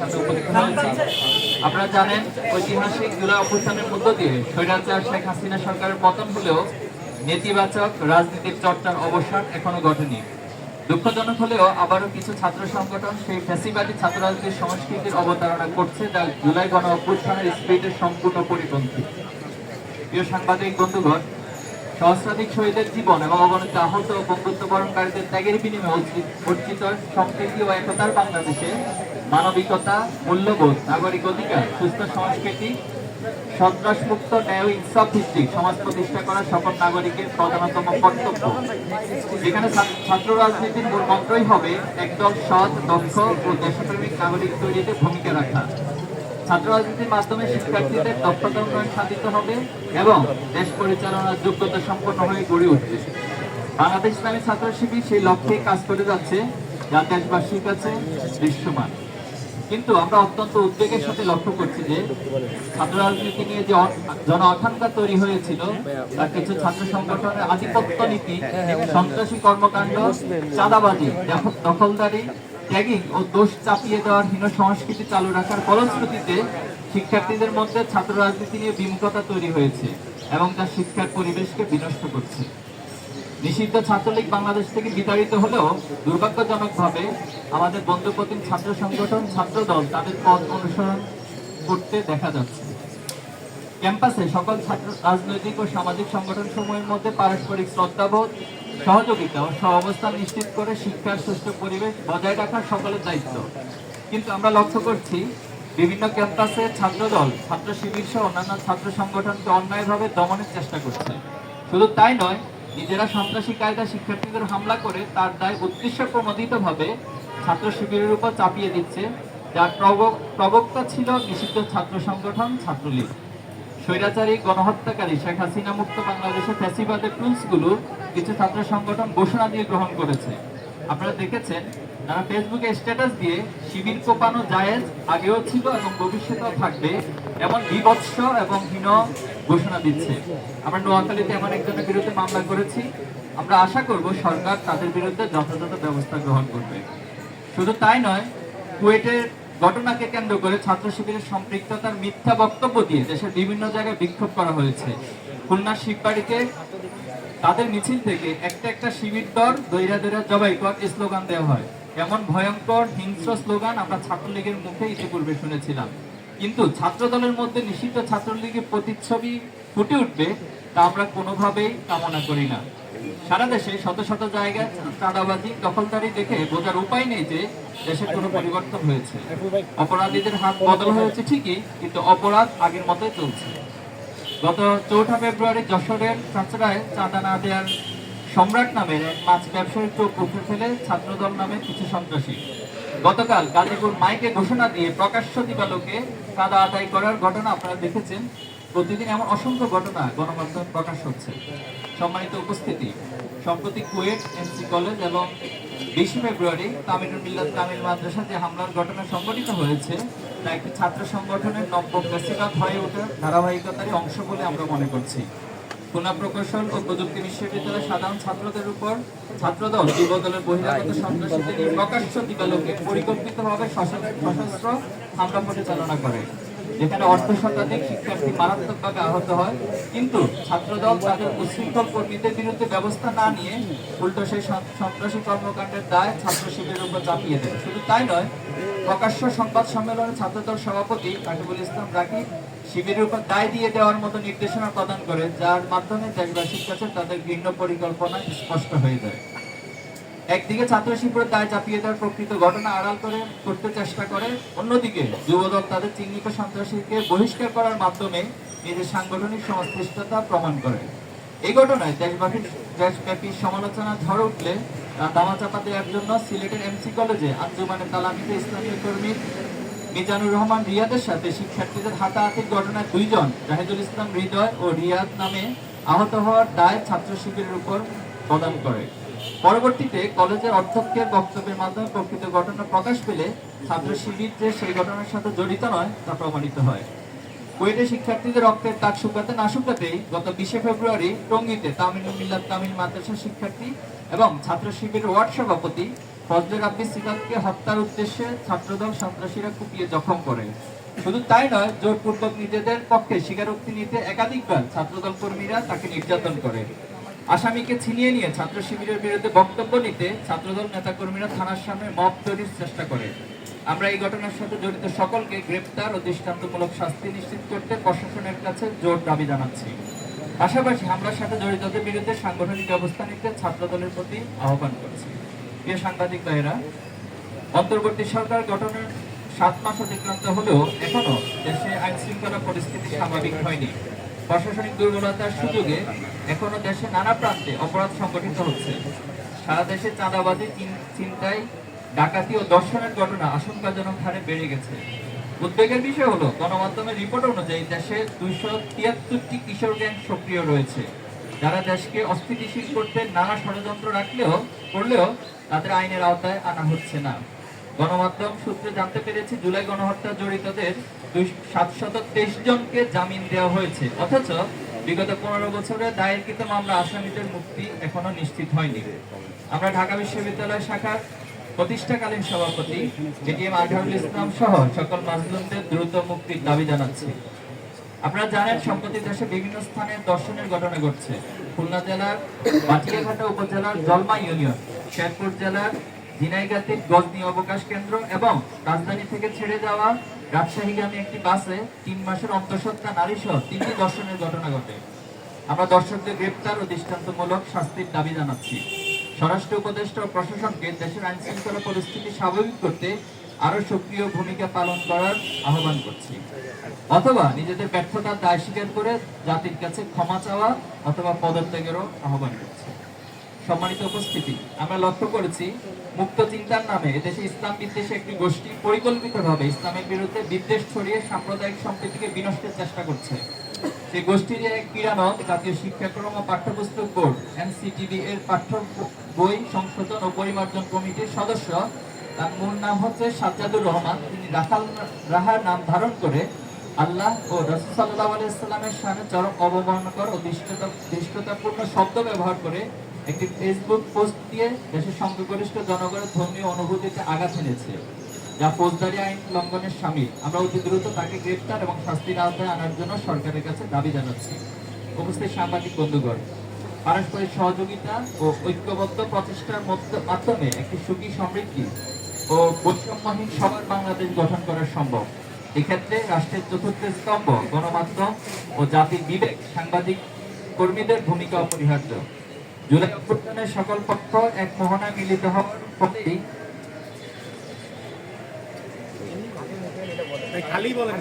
সাথে উপস্থিত আপনারা জানেন, ঐতিহাসিক জুলাই অভ্যুত্থানের মধ্য দিয়ে স্বৈরাচার শেখ হাসিনা সরকারের পতন হলেও নেতিবাচক রাজনীতির চর্চার অবসান এখনও ঘটেনি। দুঃখজনক হলেও আবারও কিছু ছাত্র সংগঠন সেই ফ্যাসিবাদী ছাত্র রাজনীতির সংস্কৃতির অবতারণা করছে যা জুলাই গণ অভ্যুত্থানের স্পিরিটের সম্পূর্ণ পরিপন্থী। প্রিয় সাংবাদিক, বন্ধুগণ, সহস্রাধিক শহীদের জীবন এবং অগণিত আহত ও বন্ধুত্ববরণকারীদের ত্যাগের বিনিময়ে অর্জিত সম্প্রীতি ও একতার বাংলাদেশে মানবিকতা, মূল্যবোধ, নাগরিক অধিকার, সুস্থ সংস্কৃতি, সন্ত্রাসমুক্ত ন্যায়, ইনসাফ ভিত্তিক সমাজ প্রতিষ্ঠা করা সকল নাগরিকের প্রধানতম কর্তব্য। যেখানে ছাত্র রাজনীতির মূল মন্ত্রই হবে একদল সৎ, দক্ষ ও দেশপ্রেমিক নাগরিক তৈরিতে ভূমিকা রাখা। ছাত্র রাজনীতির মাধ্যমে শিক্ষার্থীদের দক্ষতা উন্নয়ন সাধিত হবে এবং দেশ পরিচালনার যোগ্যতা সম্পন্ন হয়ে গড়ে উঠবে। বাংলাদেশ ইসলামী ছাত্র শিবির সেই লক্ষ্যে কাজ করে যাচ্ছে যা দেশবাসীর কাছে দৃশ্যমান। কিন্তু আমরা অত্যন্ত উদ্বেগের সাথে লক্ষ্য করছি যে ছাত্র রাজনীতি নিয়ে যে জন আকাঙ্ক্ষা তৈরি হয়েছিল, তার কিছু ছাত্র সংগঠনের আধিপত্য নীতি, সন্ত্রাসী কর্মকাণ্ড, চাঁদাবাজি, দখ- দখলদারি ট্যাগিং ও দোষ চাপিয়ে দেওয়ার হীন সংস্কৃতি চালু রাখার ফলশ্রুতিতে শিক্ষার্থীদের মধ্যে ছাত্র রাজনীতি নিয়ে বিমুখতা তৈরি হয়েছে এবং তা শিক্ষার পরিবেশকে বিনষ্ট করছে। নিষিদ্ধ ছাত্রলীগ বাংলাদেশ থেকে বিতাড়িত হলেও দুর্ভাগ্যজনকভাবে আমাদের বন্ধুপ্রতিম ছাত্র সংগঠন, ছাত্র দল তাদের পথ অনুসরণ করতে দেখা যাচ্ছে। ক্যাম্পাসে সকল ছাত্র রাজনৈতিক ও সামাজিক সংগঠন সমূহের মধ্যে পারস্পরিক শ্রদ্ধাবোধ, সহযোগিতা ও সহাবস্থান নিশ্চিত করে শিক্ষার সুষ্ঠু পরিবেশ বজায় রাখার সকলের দায়িত্ব। কিন্তু আমরা লক্ষ্য করছি, বিভিন্ন ক্যাম্পাসে ছাত্রদল ছাত্র শিবির সহ অন্যান্য ছাত্র সংগঠনকে অন্যায়ভাবে দমনের চেষ্টা করছে। শুধু তাই নয় নিজেরা সন্ত্রাসী কায়দা শিক্ষার্থীদের হামলা করে তার দায় উদ্দেশ্য প্রমোদিতভাবে ছাত্র শিবিরের উপর চাপিয়ে দিচ্ছে, যার প্রবক- প্রবক্তা ছিল নিষিদ্ধ ছাত্র সংগঠন ছাত্রলীগ। স্বৈরাচারী গণহত্যাকারী শেখ হাসিনা মুক্ত বাংলাদেশে ফ্যাসিবাদের টুলসগুলো কিছু ছাত্র সংগঠন ঘোষণা দিয়ে গ্রহণ করেছে। আপনারা দেখেছেন তারা ফেসবুকে স্ট্যাটাস দিয়ে শিবির কোপানো জায়েজ, আগেও ছিল এবং ভবিষ্যতেও থাকবে এমন বিভৎস এবং হীন ঘোষণা দিচ্ছে। আমরা নোয়াখালীতে এমন একজনের বিরুদ্ধে মামলা করেছি। আমরা আশা করব সরকার তাদের বিরুদ্ধে যথাযথ ব্যবস্থা গ্রহণ করবে। শুধু তাই নয়, কুয়েটের ঘটনাকে কেন্দ্র করে ছাত্র শিবিরের সম্পৃক্ততার মিথ্যা বক্তব্য দিয়ে দেশের বিভিন্ন জায়গায় বিক্ষোভ করা হয়েছে। খুলনার শিববাড়িতে তাদের মিছিল থেকে একটা একটা শিবির দর দৈরা দৈরা জবাই কর স্লোগান দেওয়া হয়। এমন ভয়ঙ্কর হিংস্র স্লোগান আমরা ছাত্রলীগের মুখে ইতিপূর্বে শুনেছিলাম। কিন্তু ছাত্র দলের মধ্যে নিষিদ্ধ ছাত্রলীগের প্রতিচ্ছবি ফুটে উঠবে তা আমরা কোনোভাবেই কামনা করি না। সারা দেশে শত শত জায়গায় চাঁদাবাজি, দখলদারি দেখে বোঝার উপায় নেই যে দেশে কোনো পরিবর্তন হয়েছে। অপরাধীদের হাত বদল হয়েছে ঠিকই, কিন্তু অপরাধ আগের মতোই চলছে। গত চৌঠা ফেব্রুয়ারি যশোরের চাচড়ায় চাঁদা না দেওয়ার সম্রাট নামের এক মাছ ব্যবসায়ীর চোখ উপড়ে ফেলে ছাত্রদল নামে কিছু সন্ত্রাসী। গতকাল গাজীপুর মাইকে ঘোষণা দিয়ে প্রকাশ্য দিবালোকে চাঁদা আদায় করার ঘটনা আপনারা দেখেছেন। প্রতিদিন এমন অসংখ্য ঘটনা গণমাধ্যমে প্রকাশ হচ্ছে। সম্মানিত উপস্থিতি, সম্প্রতি কুয়েট এমসি কলেজ এবং বিশে ফেব্রুয়ারি তামিলুল মিল্লাত তামিল মাদ্রাসা যে হামলার ঘটনা সংঘটিত হয়েছে, তা একটি ছাত্র সংগঠনের নব্য বেসিবাদ হয়ে ওঠার ধারাবাহিকতারই অংশ বলে আমরা মনে করছি। খুলনা প্রকৌশল ও প্রযুক্তি বিশ্ববিদ্যালয়ের সাধারণ ছাত্রদের উপর ছাত্রদল, যুবদলের বহিরাগত সন্ত্রাসীদের প্রকাশ্য দিবালোকে পরিকল্পিতভাবে সশস্ত্র হামলা পরিচালনা করে, যেখানে অর্ধ শতাধিক শিক্ষার্থী মারাত্মকভাবে আহত হয়। কিন্তু ছাত্রদল তাদের উশৃঙ্খল কর্মীদের বিরুদ্ধে ব্যবস্থা না নিয়ে উল্টো সেই সন্ত্রাসী কর্মকাণ্ডের দায় ছাত্র শিবিরের উপর চাপিয়ে দেয়। শুধু তাই নয় প্রকাশ্য সংবাদ সম্মেলনে ছাত্রদল সভাপতি রাকিবুল ইসলাম রাকিব শিবিরের উপর দায় দিয়ে দেওয়ার মতো নির্দেশনা প্রদান করে, যার মাধ্যমে দেশবাসীর কাছে তাদের ঘৃণ্য পরিকল্পনা স্পষ্ট হয়ে যায়। একদিকে ছাত্র শিবিরের দায় চাপিয়ে দেওয়ার প্রকৃত ঘটনা আড়াল করে করতে চেষ্টা করে, অন্যদিকে যুবদল তাদের চিহ্নিত সন্ত্রাসীকে বহিষ্কার করার মাধ্যমে নিজের সাংগঠনিক সংশ্লিষ্টতা প্রমাণ করে। এই ঘটনায় দেশব্যাপী দেশব্যাপী সমালোচনা ঝড় উঠলে দামাচাপা দেওয়ার জন্য সিলেটের এমসি কলেজে আঞ্জুমানে তালামিতে ইসলামী কর্মী মিজানুর রহমান রিয়াদের সাথে শিক্ষার্থীদের হাতাহাতির ঘটনায় দুইজন, জাহিদুল ইসলাম হৃদয় ও রিয়াদ নামে আহত হওয়ার দায় ছাত্র শিবিরের উপর প্রদান করে। পরবর্তীতে কলেজের অধ্যক্ষের বক্তব্যের মাধ্যমে প্রকৃত ঘটনা প্রকাশ পেলে ছাত্র শিবির যে সেই ঘটনার সাথে জড়িত নয়, তা প্রমাণিত হয়। কুয়েটে শিক্ষার্থীদের রক্তের তাক শুকাতে না শুকাতেই গত বিশে ফেব্রুয়ারি টঙ্গীতে তামিল মিল্লাত তামিল মাদ্রাসা শিক্ষার্থী এবং ছাত্র শিবিরের ওয়ার্ড সভাপতি ফজলে রাব্বি সিদ্ধান্তকে হত্যার উদ্দেশ্যে ছাত্রদল সন্ত্রাসীরা কুপিয়ে জখম করে। শুধু তাই নয়, জোরপূর্বক নিজেদের পক্ষে স্বীকারোক্তি নিতে একাধিকবার ছাত্রদল কর্মীরা তাকে নির্যাতন করে। আসামিকে ছিনিয়ে নিয়ে ছাত্র শিবিরের বিরুদ্ধে বক্তব্য নিতে ছাত্রদল নেতাকর্মীরা থানার সামনে মব তৈরির চেষ্টা করে। আমরা এই ঘটনার সাথে জড়িত সকলকে গ্রেপ্তার ও দৃষ্টান্তমূলক শাস্তি নিশ্চিত করতে প্রশাসনের কাছে জোর দাবি জানাচ্ছি। পাশাপাশি হামলার সাথে জড়িতদের বিরুদ্ধে সাংগঠনিক ব্যবস্থা নিতে ছাত্রদলের প্রতি আহ্বান করছি। প্রিয় সাংবাদিক ভাইয়েরা, অন্তর্বর্তী সরকার গঠনের সাত মাস অতিক্রান্ত হলেও এখনও দেশে আইন শৃঙ্খলা পরিস্থিতি স্বাভাবিক হয়নি। প্রশাসনিক দুর্বলতার সুযোগে এখনও দেশে নানা প্রান্তে অপরাধ সংগঠিত হচ্ছে। সারা দেশে চাঁদাবাজি, চিন- ছিনতাই ডাকাতি ও দর্শনের ঘটনা আশঙ্কাজনক হারে বেড়ে গেছে। উদ্বেগের বিষয় হলো, গণমাধ্যমের রিপোর্ট অনুযায়ী দেশে দুইশো তিয়াত্তরটি কিশোর গ্যাং সক্রিয় রয়েছে। যারা দেশকে অস্থিতিশীল করতে নানা ষড়যন্ত্র রাখলেও, করলেও তাদের আইনের আওতায় আনা হচ্ছে না। গণমাধ্যম সূত্রে জানতে পেরেছি, জুলাই গণহত্যা জড়িতদের সাতশত তেইশ জনকে জামিন দেওয়া হয়েছে। অথচ বিগত পনেরো বছরে দায়েরকৃত মামলা আসামিদের মুক্তি এখনও নিশ্চিত হয়নি। আমরা ঢাকা বিশ্ববিদ্যালয় শাখার প্রতিষ্ঠাকালীন সভাপতি এটিএম আজহারুল ইসলাম সহ সকল মাজলুমদের দ্রুত মুক্তির দাবি জানাচ্ছি। আপনারা জানেন, সম্প্রতি দেশে বিভিন্ন স্থানে দর্শনের ঘটনা ঘটছে। খুলনা জেলার বাটিয়াঘাটা উপজেলার জলমা ইউনিয়ন, শেরপুর জেলার ঝিনাইগাতির গজনি অবকাশ কেন্দ্র এবং রাজধানী থেকে ছেড়ে যাওয়া রাজশাহীগামী একটি বাসে তিন মাসের অন্তঃসত্ত্বা নারী সহ তিনটি দর্শনের ঘটনা ঘটে। আমরা দর্শকদের গ্রেপ্তার ও দৃষ্টান্তমূলক শাস্তির দাবি জানাচ্ছি। স্বরাষ্ট্র উপদেষ্টা প্রশাসনকে দেশের আইন শৃঙ্খলা পরিস্থিতি স্বাভাবিক করতে আরও সক্রিয় ভূমিকা পালন করার আহ্বান করছি। অথবা নিজেদের ব্যর্থতার দায় স্বীকার করে জাতির কাছে ক্ষমা চাওয়া অথবা পদত্যাগেরও আহ্বান করছি। সম্মানিত উপস্থিতি, আমরা লক্ষ্য করেছি মুক্ত চিন্তার নামে এদেশে ইসলাম বিদ্বেষে একটি গোষ্ঠী পরিকল্পিতভাবে ইসলামের বিরুদ্ধে বিদ্বেষ ছড়িয়ে সাম্প্রদায়িক সম্প্রীতিকে বিনষ্টের চেষ্টা করছে। সেই গোষ্ঠীর এক কিরানক জাতীয় শিক্ষাক্রম ও পাঠ্যপুস্তক বোর্ড, এনসিটিবি এর পাঠ্য বই সংশোধন ও পরিমার্জন কমিটির সদস্য, তার মূল নাম হচ্ছে সাজ্জাদুর রহমান। তিনি রাখাল রাহার নাম ধারণ করে আল্লাহ ও রসুল সাল্লাহ আলাইসাল্লামের সামনে চরম অবমাননাকর ও দৃষ্টতা দৃষ্টতাপূর্ণ শব্দ ব্যবহার করে একটি ফেসবুক পোস্ট দিয়ে দেশের সংখ্যাগরিষ্ঠ জনগণের ধর্মীয় অনুভূতিতে আঘাত এনেছে, যা ফৌজদারি আইন লঙ্ঘনের সামিল। আমরা অতি দ্রুত তাকে গ্রেপ্তার এবং শাস্তির আওতায় আনার জন্য সরকারের কাছে দাবি জানাচ্ছি। উপস্থিত সাংবাদিক বন্ধুগণ, পারস্পরিক সহযোগিতা ও ঐক্যবদ্ধ প্রচেষ্টার মাধ্যমে একটি সুখী সমৃদ্ধি ও বৈষম্যহীন সবার বাংলাদেশ গঠন করা সম্ভব। এক্ষেত্রে রাষ্ট্রের চতুর্থ স্তম্ভ, গণমাধ্যম ও জাতির বিবেক সাংবাদিক কর্মীদের ভূমিকা অপরিহার্য। জুলাই অভ্যুত্থানের সকল পক্ষ এক মোহনায় মিলিত হওয়ার ফলেই খালি বলেন।